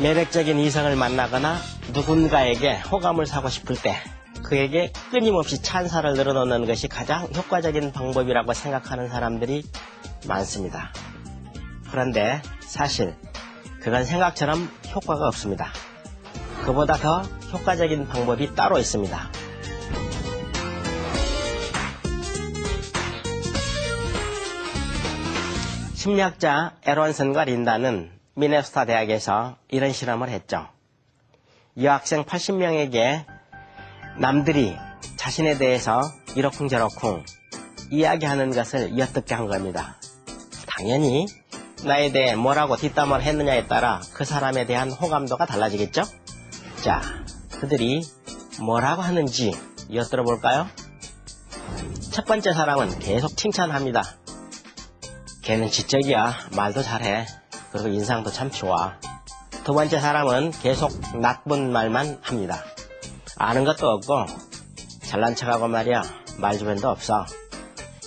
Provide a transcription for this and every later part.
매력적인 이성을 만나거나 누군가에게 호감을 사고 싶을 때 그에게 끊임없이 찬사를 늘어놓는 것이 가장 효과적인 방법이라고 생각하는 사람들이 많습니다. 그런데 사실 그건 생각처럼 효과가 없습니다. 그보다 더 효과적인 방법이 따로 있습니다. 심리학자 에론슨과 린다는 미네소타 대학에서 이런 실험을 했죠. 여학생 80명에게 남들이 자신에 대해서 이러쿵저러쿵 이야기하는 것을 엿듣게 한 겁니다. 당연히 나에 대해 뭐라고 뒷담화를 했느냐에 따라 그 사람에 대한 호감도가 달라지겠죠? 자, 그들이 뭐라고 하는지 엿들어 볼까요? 첫 번째 사람은 계속 칭찬합니다. 걔는 지적이야. 말도 잘해. 그리고 인상도 참 좋아. 두 번째 사람은 계속 나쁜 말만 합니다. 아는 것도 없고 잘난 척하고 말이야. 말 주변도 없어.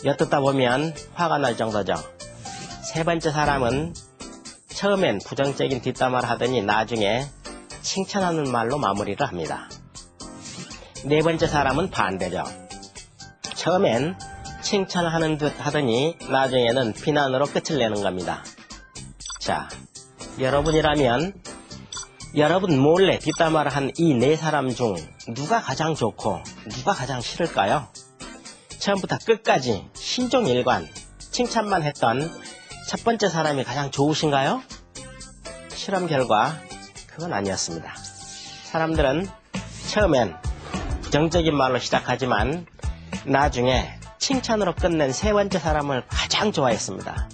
엿듣다 보면 화가 날 정도죠. 세 번째 사람은 처음엔 부정적인 뒷담화를 하더니 나중에 칭찬하는 말로 마무리를 합니다. 네 번째 사람은 반대죠. 처음엔 칭찬하는 듯 하더니 나중에는 비난으로 끝을 내는 겁니다. 자, 여러분이라면 여러분 몰래 뒷담화를 한 이 네 사람 중 누가 가장 좋고 누가 가장 싫을까요? 처음부터 끝까지 신종일관 칭찬만 했던 첫 번째 사람이 가장 좋으신가요? 실험 결과 그건 아니었습니다. 사람들은 처음엔 부정적인 말로 시작하지만 나중에 칭찬으로 끝낸 세 번째 사람을 가장 좋아했습니다.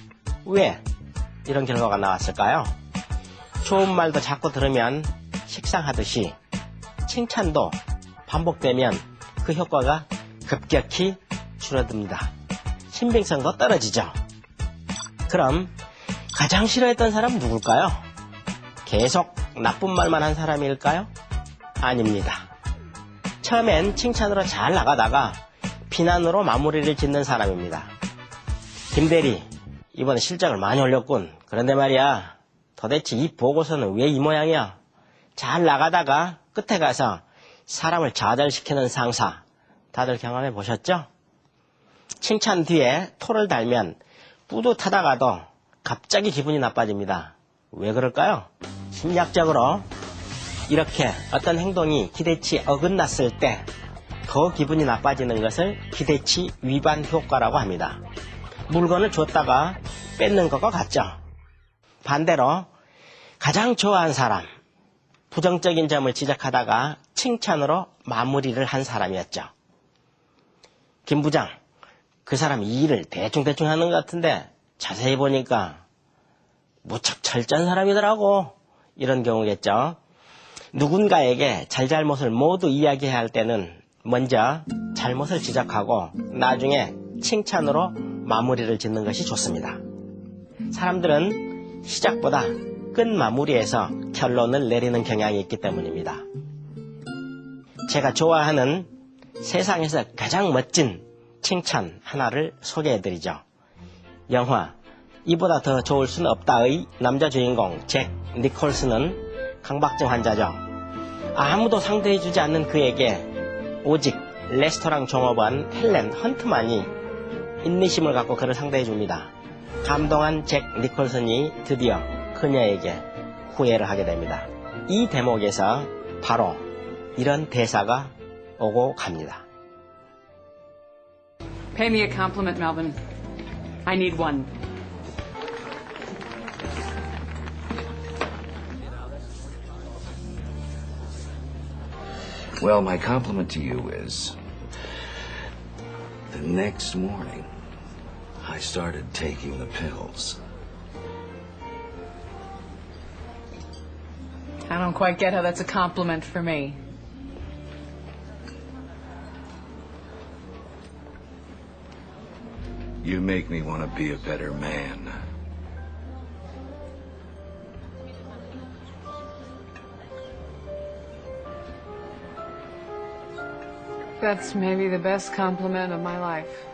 왜 이런 결과가 나왔을까요? 좋은 말도 자꾸 들으면 식상하듯이 칭찬도 반복되면 그 효과가 급격히 줄어듭니다. 신빙성도 떨어지죠. 그럼 가장 싫어했던 사람은 누굴까요? 계속 나쁜 말만 한 사람일까요? 아닙니다. 처음엔 칭찬으로 잘 나가다가 비난으로 마무리를 짓는 사람입니다. 김대리, 이번에 실적을 많이 올렸군. 그런데 말이야, 도대체 이 보고서는 왜 이 모양이야? 잘 나가다가 끝에 가서 사람을 좌절시키는 상사. 다들 경험해 보셨죠? 칭찬 뒤에 토를 달면 뿌듯하다가도 갑자기 기분이 나빠집니다. 왜 그럴까요? 심리학적으로 이렇게 어떤 행동이 기대치 어긋났을 때 더 기분이 나빠지는 것을 기대치 위반 효과라고 합니다. 물건을 줬다가 뺏는 것과 같죠. 반대로 가장 좋아하는 사람, 부정적인 점을 지적하다가 칭찬으로 마무리를 한 사람이었죠. 김 부장, 그 사람 이 일을 대충대충 하는 것 같은데 자세히 보니까 무척 철저한 사람이더라고. 이런 경우겠죠. 누군가에게 잘잘못을 모두 이야기해야 할 때는 먼저 잘못을 지적하고 나중에 칭찬으로 마무리를 짓는 것이 좋습니다. 사람들은 시작보다 끝 마무리에서 결론을 내리는 경향이 있기 때문입니다. 제가 좋아하는 세상에서 가장 멋진 칭찬 하나를 소개해드리죠. 영화 이보다 더 좋을 수는 없다의 남자 주인공 잭 니콜스는 강박증 환자죠. 아무도 상대해주지 않는 그에게 오직 레스토랑 종업원 헬렌 헌트만이 인내심을 갖고 그를 상대해줍니다. 감동한 잭 니콜슨이 드디어 그녀에게 후회를 하게 됩니다. 이 대목에서 바로 이런 대사가 오고 갑니다. Pay me a compliment, Melvin. I need one. Well, my compliment to you is the next morning I started taking the pills. I don't quite get how that's a compliment for me. You make me want to be a better man. That's maybe the best compliment of my life.